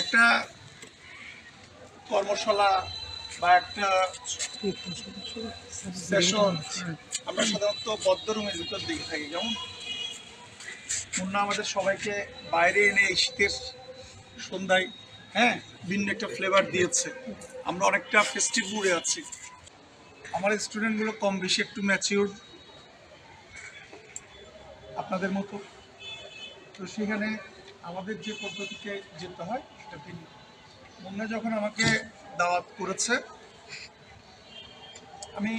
একটা কর্মশালা বা একটা সেশন আমরা সাধারণত বদ্ধ রুমের ভিতর দিকে থাকি। যেমন মুন্না আমাদের সবাইকে বাইরে এনে এই শীতের সন্ধ্যায় হ্যাঁ ভিন্ন একটা ফ্লেভার দিয়েছে। আমরা অনেকটা ফেস্টিভ মুডে আছি। আমার স্টুডেন্টগুলো কম বেশি একটু ম্যাচিউর আপনাদের মতো। তো সেখানে আমাদের যে পদ্ধতিতে যেতে হয় সেটা মুন্না যখন আমাকে দাওয়াত করেছে, আমি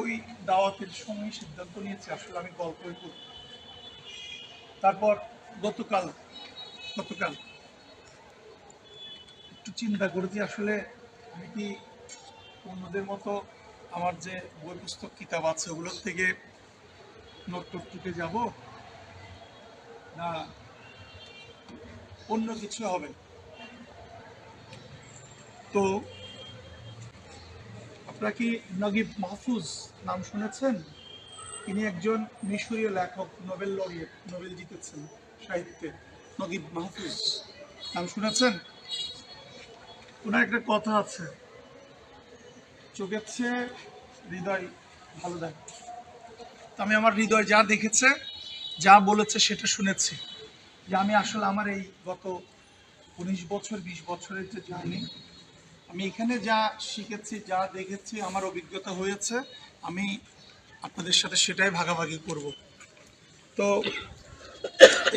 ওই দাওয়াতের সময় সিদ্ধান্ত নিয়েছি, আসলে আমি গল্পই করব তারপর গতকাল গতকাল একটু চিন্তা করেছি আসলে আমি কি অন্যদের মতো আমার যে বই পুস্তক কিতাব আছে, ওগুলোর থেকে নোট টুকে যাব? না, অন্য কিছু হবে? তো আপনারা কি নগিব মাহফুজ নাম শুনেছেন? তিনি একজন মিশরীয় লেখক, নোবেল লরিয়েট, নোবেল জিতেছেন সাহিত্যে। নগিব মাহফুজ, নাম শুনেছেন? ওনার একটা কথা আছে। চোখের হৃদয় ভালো তো আমি আমার হৃদয় যা দেখেছে, যা বলেছে সেটা শুনেছি। যে আমি আসলে আমার এই গত উনিশ বছর, বিশ বছরের যে জার্নি আমি এখানে যা শিখেছি, যা দেখেছি, আমার অভিজ্ঞতা হয়েছে, আমি আপনাদের সাথে সেটাই ভাগাভাগি করব। তো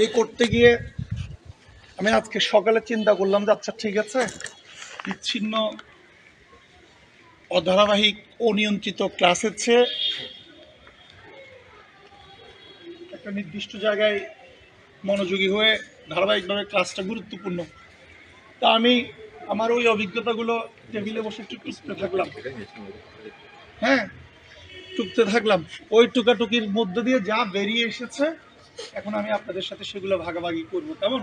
এই করতে গিয়ে আমি আজকে সকালে চিন্তা করলাম যে আচ্ছা ঠিক আছে, বিচ্ছিন্ন অধারাবাহিক অনিয়ন্ত্রিত ক্লাসের চেয়ে একটা নির্দিষ্ট জায়গায় মনোযোগী হয়ে ধারাবাহিকভাবে ক্লাসটা গুরুত্বপূর্ণ। তা আমি আমার ওই অভিজ্ঞতাগুলো টেবিলে বসে একটু টুকতে থাকলাম। হ্যাঁ টুকতে থাকলাম। ওই টুকাটুকির মধ্য দিয়ে যা বেরিয়ে এসেছে, এখন আমি আপনাদের সাথে সেগুলো ভাগাভাগি করব। কেমন?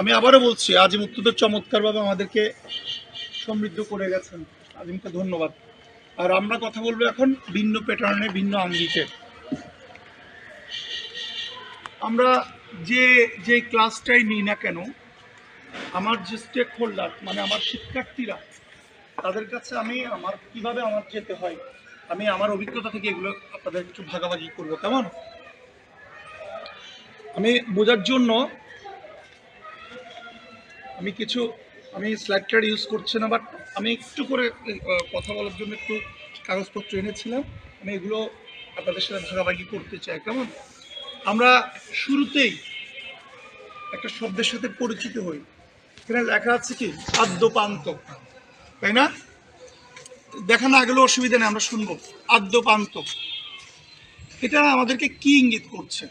আমি আবারও বলছি, আজিম উত্তর চমৎকারভাবে আমাদেরকে সমৃদ্ধ করে গেছেন। আজিমকে ধন্যবাদ। আর আমরা কথা বলব এখন ভিন্ন প্যাটার্নে, ভিন্ন আঙ্গিকে। আমরা যে যে ক্লাসটাই নিই না কেন আমার যে স্টেক হোল্ডার মানে আমার শিক্ষার্থীরা, তাদের কাছে আমি আমার, কীভাবে আমার যেতে হয়, আমি আমার অভিজ্ঞতা থেকে এগুলো আপনাদের একটু ভাগাভাগি করব, কেমন? আমি বোঝার জন্য আমি কিছু, আমি স্লাইডটা ইউজ করছি না বাট আমি একটু করে কথা বলার জন্য একটু কাগজপত্র এনেছিলাম, আমি এগুলো আপনাদের সাথে ভাগাভাগি করতে চাই, কেমন? আমরা শুরুতেই একটা শব্দের সাথে পরিচিত হই। এখানে লেখা আছে কি? আদ্যপান্ত। তাই না? দেখা না গেলেও অসুবিধা নেই, আমরা শুনব। আদ্যপান্ত। এটা আমাদেরকে কি ইঙ্গিত করছে?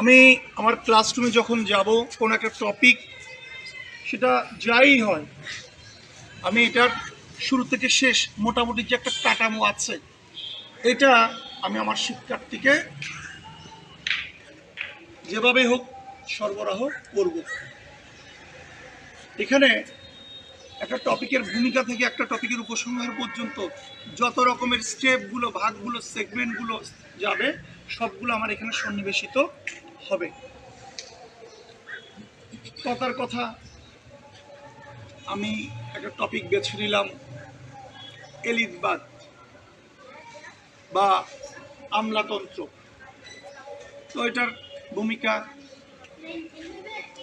আমি আমার ক্লাসরুমে যখন যাব, কোনো একটা টপিক, সেটা যাই হয়, আমি এটার শুরু থেকে শেষ, মোটামুটি যে একটা কাঠামো আছে, এটা আমি আমার শিক্ষার্থীকে যেভাবে হোক সরবরাহ করব। এখানে একটা টপিকের ভূমিকা থেকে একটা টপিকের উপসংহার পর্যন্ত যত রকমের স্টেপগুলো, ভাগগুলো, সেগমেন্টগুলো যাবে, সবগুলো আমার এখানে সন্নিবেশিত হবে। কথার কথা আমি একটা টপিক বেছে নিলাম এলিদবাদ বা আমলাতন্ত্র। তো এটার ভূমিকা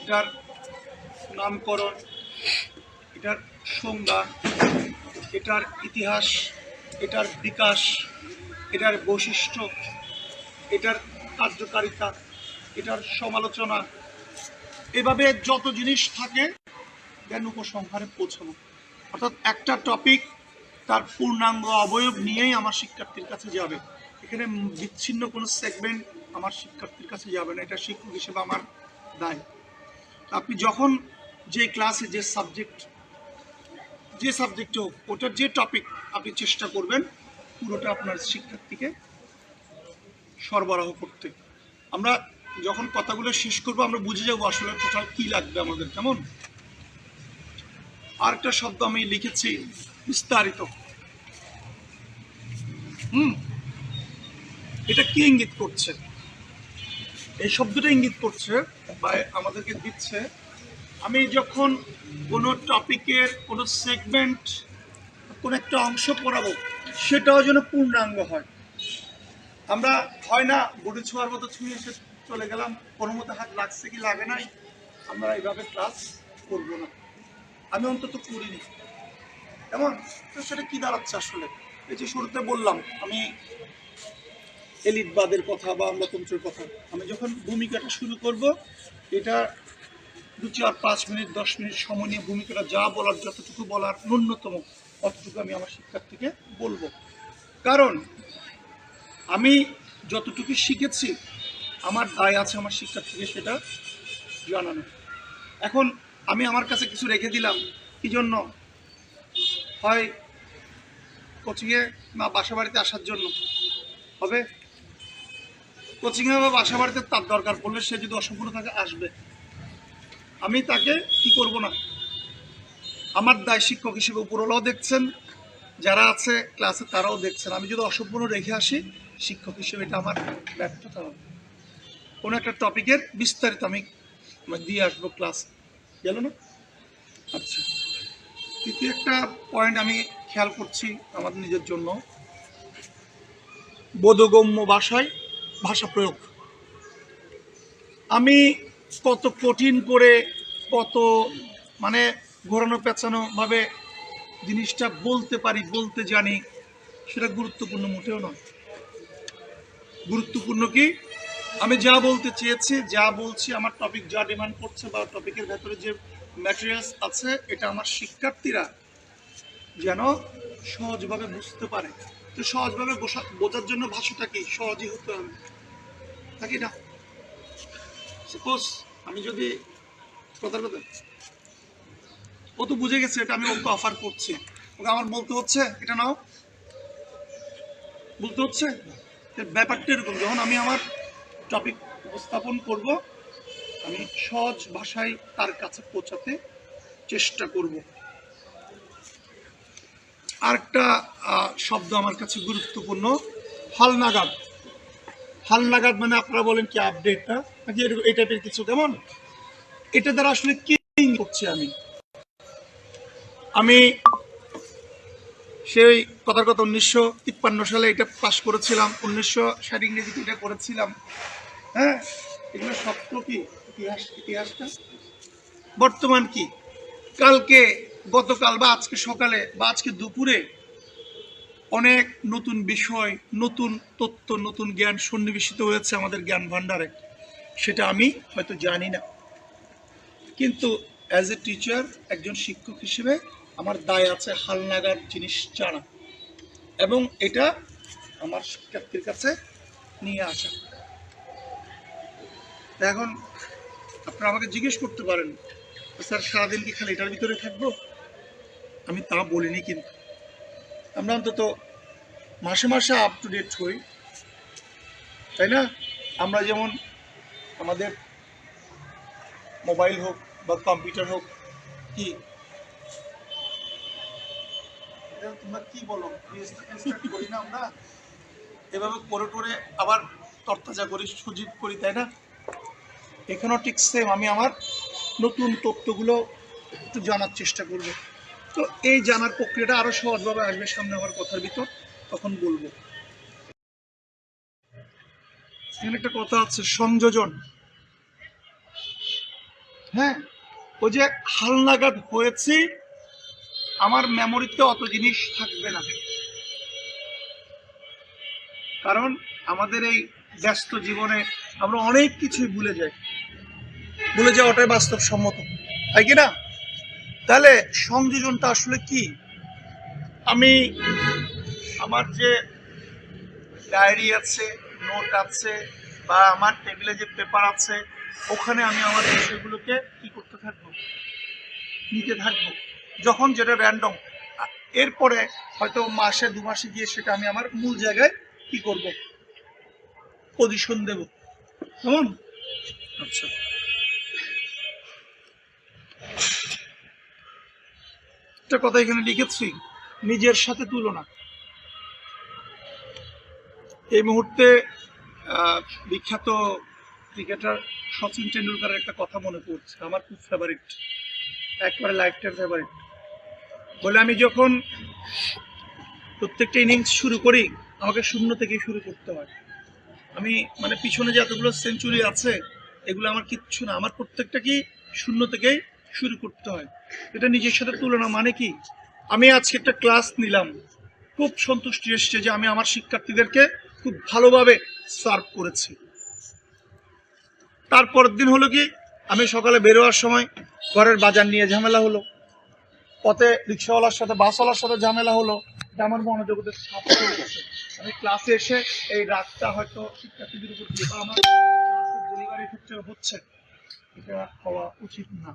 এটার নামকরণ এটার সংজ্ঞা, এটার ইতিহাস, এটার বিকাশ, এটার বৈশিষ্ট্য, এটার কার্যকারিতা, এটার সমালোচনা, এভাবে যত জিনিস থাকে জ্ঞান উপসংহারে পৌঁছানো। অর্থাৎ একটা টপিক তার পূর্ণাঙ্গ অবয়ব নিয়েই আমার শিক্ষার্থীর কাছে যাবে। এখানে বিচ্ছিন্ন কোনো সেগমেন্ট আমার শিক্ষার্থীর কাছে যাবে না। এটা শিক্ষক হিসেবে আমার দায়। আপনি যখন যে ক্লাসে যে সাবজেক্ট যে সাবজেক্ট হোক, ওটার যে টপিক আপনি চেষ্টা করবেন, পুরোটা আপনার শিক্ষার্থীকে সরবরাহ করতে। আমরা যখন কথাগুলো শেষ করব, আমরা বুঝে যাব আসলে টোটাল কী লাগবে আমাদের, কেমন? আরেকটা শব্দ আমি লিখেছি, বিস্তারিত। হুম? এটা কি ইঙ্গিত করছে? এই শব্দটা ইঙ্গিত করছে বা আমাদেরকে দিচ্ছে আমি যখন কোনো টপিকের, কোনো সেগমেন্ট কোনো একটা অংশ পড়াবো, সেটাও যেন পূর্ণাঙ্গ হয়। আমরা হয় না বুড়ি ছোঁয়ার মতো ছুঁয়ে এসে চলে গেলাম, কোনো মতো হাত লাগছে কি লাগে নাই, আমরা এইভাবে ক্লাস করব না। আমি অন্তত করিনি। এমন? তো সেটা কী দাঁড়াচ্ছে আসলে? এই যে শুরুতে বললাম, আমি এলিটবাদের কথা বা আমলাতন্ত্রের কথা, আমি যখন ভূমিকাটা শুরু করব, এটা দু চার, পাঁচ মিনিট, দশ মিনিট সময় নিয়ে ভূমিকাটা যা বলার, যতটুকু বলার, ন্যূনতম, অতটুকু আমি আমার শিক্ষার্থীকে বলব। কারণ আমি যতটুকু শিখেছি, আমার দায় আছে আমার শিক্ষার্থীকে সেটা জানানো এখন আমি আমার কাছে কিছু রেখে দিলাম, কি জন্য? হয় কোচিংয়ে বা বাসা বাড়িতে আসার জন্য। হবে? কোচিংয়ে বা বাসা বাড়িতে তার দরকার পড়লে সে যদি অসম্পূর্ণ থাকে, আসবে। আমি তাকে কি করব না? আমার দায় শিক্ষক হিসেবে উপরওয়ালাও দেখছেন, যারা আছে ক্লাসে তারাও দেখছেন। আমি যদি অসম্পূর্ণ রেখে আসি, শিক্ষক হিসেবে এটা আমার ব্যর্থতা হবে। কোনো একটা টপিকের বিস্তারিত আমি দিয়ে আসব ক্লাস। গেল না? আচ্ছা। তৃতীয় একটা পয়েন্ট আমি খেয়াল করছি আমার নিজের জন্য। বোধগম্য ভাষায় ভাষা প্রয়োগ। আমি কত কঠিন করে, কত মানে ঘোরানো পেঁচানো ভাবে জিনিসটা বলতে পারি, বলতে জানি, সেটা গুরুত্বপূর্ণ মোটেও নয়। গুরুত্বপূর্ণ কি? আমি যা বলতে চেয়েছি, যা বলছি, আমার টপিক যা ডিমান্ড করছে বা টপিকের ভেতরে যে ম্যাটেরিয়ালস আছে, এটা আমার শিক্ষার্থীরা যেন সহজভাবে বুঝতে পারে। তো সহজভাবে বোঝা- বোঝার জন্য ভাষাটা কি? সহজই হতে হবে। তাকে না? সাপোজ আমি যদি কথার কথা ও তো বুঝে গেছে এটা আমি ওকে অফার করছি। ওকে আমার বলতে হচ্ছে, এটা নাও। বলতে হচ্ছে? ব্যাপারটা এরকম, যখন আমি আমার টপিক উপস্থাপন করব, আমি সহজ ভাষায় তার কাছে পৌঁছাতে চেষ্টা করব। আরেকটা শব্দ আমার কাছে গুরুত্বপূর্ণ, হালনাগাদ। হালনাগাদ মানে আপনারা বলেন কি আপডেটটা নাকি এরকম- এই টাইপের কিছু? কেমন? এটা দ্বারা আসলে কি করছি আমি? আমি সেই কথার কথা উনিশশো তিপ্পান্ন সালে এটা পাশ করেছিলাম। উনিশশো ষাট ইংরেজিতে এটা করেছিলাম। হ্যাঁ? এগুলো সত্য কি? ইতিহাস ইতিহাসটা? বর্তমান কি? কালকে গতকাল বা আজকে সকালে বা আজকে দুপুরে অনেক নতুন বিষয়, নতুন তথ্য নতুন জ্ঞান সন্নিবেশিত হয়েছে আমাদের জ্ঞান ভাণ্ডারে। সেটা আমি হয়তো জানি না। কিন্তু অ্যাজ এ টিচার একজন শিক্ষক হিসেবে আমার দায় আছে হালনাগার জিনিস জানা। এবং এটা আমার শিক্ষার্থীর কাছে নিয়ে আসা। এখন আপনারা আমাকে জিজ্ঞেস করতে পারেন, স্যার, সারাদিন কি খালি এটার ভিতরে থাকব? আমি তা বলিনি কিন্তু। আমরা অন্তত মাসে মাসে আপ টু ডেট হই তাই না? আমরা যেমন আমাদের মোবাইল হোক বা কম্পিউটার হোক, কি? তোমরা কি বলো? করি না আমরা? এভাবে করে করে আবার তরতাজা করি সুজিত করি, তাই না? এখানেও ঠিক সেম আমি আমার নতুন তথ্যগুলো একটু জানার চেষ্টা করব। তো এই জানার প্রক্রিয়াটা আরও সহজভাবে আসবে সামনে আমার কথার ভিতর, তখন বলব। এখানে একটা কথা আছে, সংযোজন। হ্যাঁ ওই যে হালনাগাদ হয়েছি, আমার মেমোরিতে অত জিনিস থাকবে না। কারণ আমাদের এই ব্যস্ত জীবনে আমরা অনেক কিছুই ভুলে যাই। ভুলে যাওয়াটাই বাস্তবসম্মত। তাই কি না? তাহলে সংযোজনটা আসলে কি? আমি আমার যে ডায়েরি আছে নোট আছে বা আমার টেবিলে যে পেপার আছে ওখানে আমি আমার বিষয়গুলোকে কি করতে থাকব? নিতে থাকব। যখন যেটা র্যান্ডম এরপরে হয়তো মাসে দু মাসে গিয়ে সেটা আমি আমার মূল জায়গায় কি করব? পজিশন দেব। কেমন? আচ্ছা। একটা কথা এখানে লিখেছি, নিজের সাথে তুলনা। এই মুহূর্তে বিখ্যাত ক্রিকেটার সচিন টেন্ডুলকারের একটা কথা মনে পড়ছে, আমার খুব ফেভারিট একবারে লাইফ টাইম ফেভারিট বলে আমি যখন প্রত্যেকটা ইনিংস শুরু করি, আমাকে শূন্য থেকে শুরু করতে হয়। আমি মানে পিছনে যে এতগুলো সেঞ্চুরি আছে, এগুলো আমার কিচ্ছু না। আমার প্রত্যেকটা কি শূন্য থেকেই শুরু করতে হয়। এটা নিজের সাথে তুলনা মানে কি? আমি আজকে একটা ক্লাস নিলাম। খুব সন্তুষ্টি এসছে যে আমি আমার শিক্ষার্থীদেরকে খুব ভালোভাবে সার্ভ করেছি। তারপরের দিন হলো কি? আমি সকালে বেরোয়ার সময় ঘরের বাজার নিয়ে ঝামেলা হলো। পথে রিক্সাওয়ালার সাথে, বাসওয়ালার সাথে ঝামেলা হলো। আমার সাথে চলেছে আমি ক্লাসে এসে এই রাগটা হয়তো শিক্ষার্থীদের উপর আমার ডেলিভারির ক্ষেত্রে হচ্ছে। এটা হওয়া উচিত না।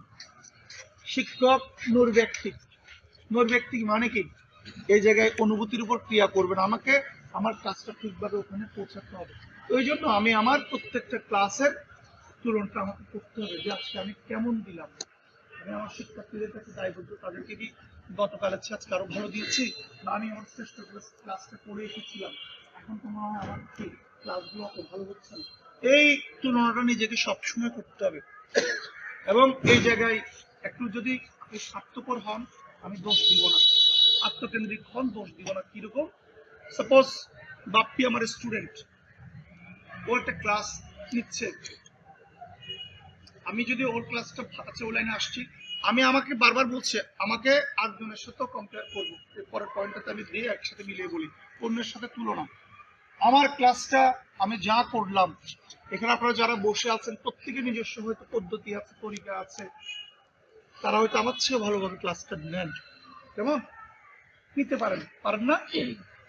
শিক্ষক নূর ব্যক্তি নূর ব্যক্তি মানে কি? এই জায়গায় অনুভূতির উপর ক্রিয়া করবে না। আমাকে আমার ক্লাসটা ঠিকভাবে ওখানে পৌঁছাতে হবে। ওই জন্য আমি আমার প্রত্যেকটা ক্লাসের তুলনটা আমাকে করতে হবে যে আজকে আমি কেমন দিলাম। আমি আমার শিক্ষার্থীদের কাছে দায়বদ্ধ তাদেরকে কি গতকাল আছে আজকে আরও ভালো দিয়েছি? না, আমি আমার করে ক্লাসটা করে এসেছিলাম। এখন তো মনে হয় আমার কি ক্লাসগুলো অত ভালো হচ্ছে না। এই তুলনাটা নিজেকে সবসময় করতে হবে। এবং এই জায়গায় একটু যদি আপনি স্বার্থপর হন, আমি দোষ দিব না। আত্মকেন্দ্রিক হন, দোষ দিব না। কীরকম? সাপোজ বাপ্পি আমার স্টুডেন্ট ও একটা ক্লাস নিচ্ছে। আমি যদি ওর ক্লাসটা আচ্ছা ও লাইনে আসছি, আমি আমাকে বারবার বলছে, আমাকে আটজনের সাথে কম্পেয়ার করব। পরের পয়েন্টটাতে আমি দিয়ে একসাথে মিলিয়ে বলি। অন্যের সাথে তুলনা। আমার ক্লাসটা আমি যা করলাম, এখানে আপনারা যারা বসে আছেন প্রত্যেকে নিজস্ব হয়তো পদ্ধতি আছে, তরিকা আছে। তারা হয়তো আমার চেয়ে ভালোভাবে ক্লাসটা নেন। কেমন? নিতে পারেন। পারেন না?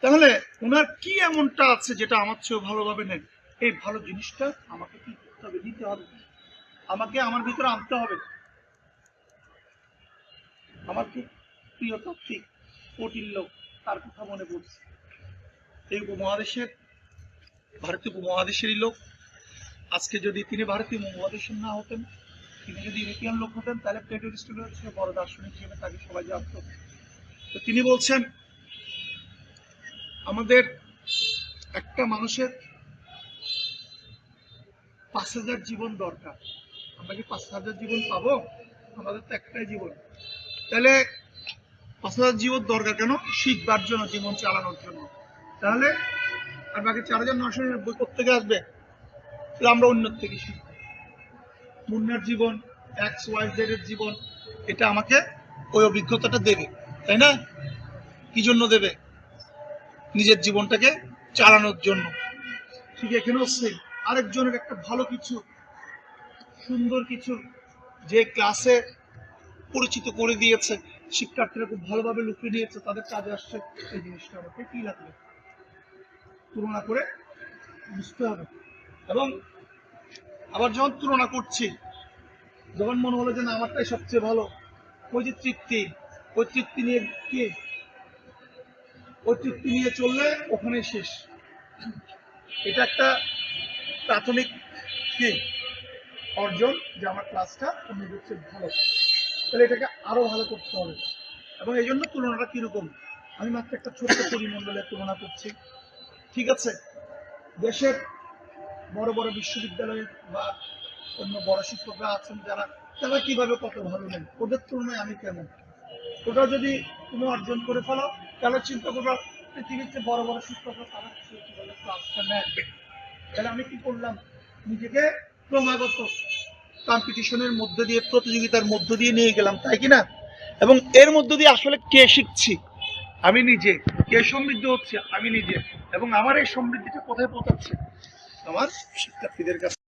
তাহলে ওনার কি এমনটা আছে যেটা আমার চেয়েও ভালোভাবে নেন? এই ভালো জিনিসটা আমাকে কি করতে হবে, নিতে হবে? আমাকে আমার ভিতরে আনতে হবে। আমার খুব প্রিয় তাত্ত্বিক কঠিন লোক, তার কথা মনে পড়ছে। এই উপমহাদেশের ভারতীয় উপমহাদেশেরই লোক। আজকে যদি তিনি ভারতীয় উপমহাদেশের না হতেন, তিনি যদি ইউরোপিয়ান লোক হতেন, তাহলে প্লেটো অ্যারিস্টটল হচ্ছে বড় দার্শনিক হিসেবে তাকে সবাই জানত। তো তিনি বলছেন, আমাদের একটা মানুষের পাঁচ হাজার জীবন দরকার। আমরা কি পাঁচ হাজার জীবন পাবো? আমাদের তো একটাই জীবন। তাহলে পাঁচ হাজার জীবন দরকার কেন? শিখবার জন্য, জীবন চালানোর জন্য। তাহলে আর বাকি চার হাজার নশো নিরানব্বই কোথেকে আসবে আমরা অন্যের থেকে শিখব। মুন্নার জীবন এক্স ওয়াই এর জীবন, এটা আমাকে ওই অভিজ্ঞতাটা দেবে, তাই না? কি জন্য দেবে? নিজের জীবনটাকে চালানোর জন্য। ঠিক এখানেও সেম আরেকজনের একটা ভালো কিছু, সুন্দর কিছু যে ক্লাসে পরিচিত করে দিয়েছে, শিক্ষার্থীরা খুব ভালোভাবে লুকিয়ে নিয়েছে, তাদের কাজে আসছে, এই জিনিসটা আমাকে কি লাগবে? তুলনা করে বুঝতে হবে। এবং আবার যখন তুলনা করছি, যখন মনে হলো যে না, আমারটাই সবচেয়ে ভালো, ওই যে তৃপ্তি, ওই তৃপ্তি নিয়ে কি? ওই তৃপ্তি নিয়ে চললে ওখানে শেষ। এটা একটা প্রাথমিক কি? অর্জন যে আমার ক্লাসটা অন্যদের চেয়ে ভালো। তাহলে এটাকে আরও ভালো করতে হবে। এবং এই জন্য তুলনাটা কীরকম? আমি মাত্র একটা ছোট্ট পরিমণ্ডলের তুলনা করছি। ঠিক আছে? দেশের বড় বড় বিশ্ববিদ্যালয়ে বা অন্য বড় শিক্ষকরা আছেন যারা, তারা কীভাবে কত ভালো নেন? ওদের তুলনায় আমি কেমন? ওটা যদি তুমি অর্জন করে ফেলো, তাহলে চিন্তা করবা, পৃথিবীতে বড় বড় শিক্ষকরা তারা ক্লাসটা নেন তাহলে আমি কি করলাম? নিজেকে ক্রমাগত কম্পিটিশনের মধ্য দিয়ে, প্রতিযোগিতার মধ্য দিয়ে নিয়ে গেলাম, তাই কি না? এবং এর মধ্য দিয়ে আসলে কে শিখছি? আমি নিজে। কে সমৃদ্ধ হচ্ছে আমি নিজে। এবং আমার এই সমৃদ্ধিটা কোথায় পৌঁছাচ্ছে? আমার শিক্ষার্থীদের কাছে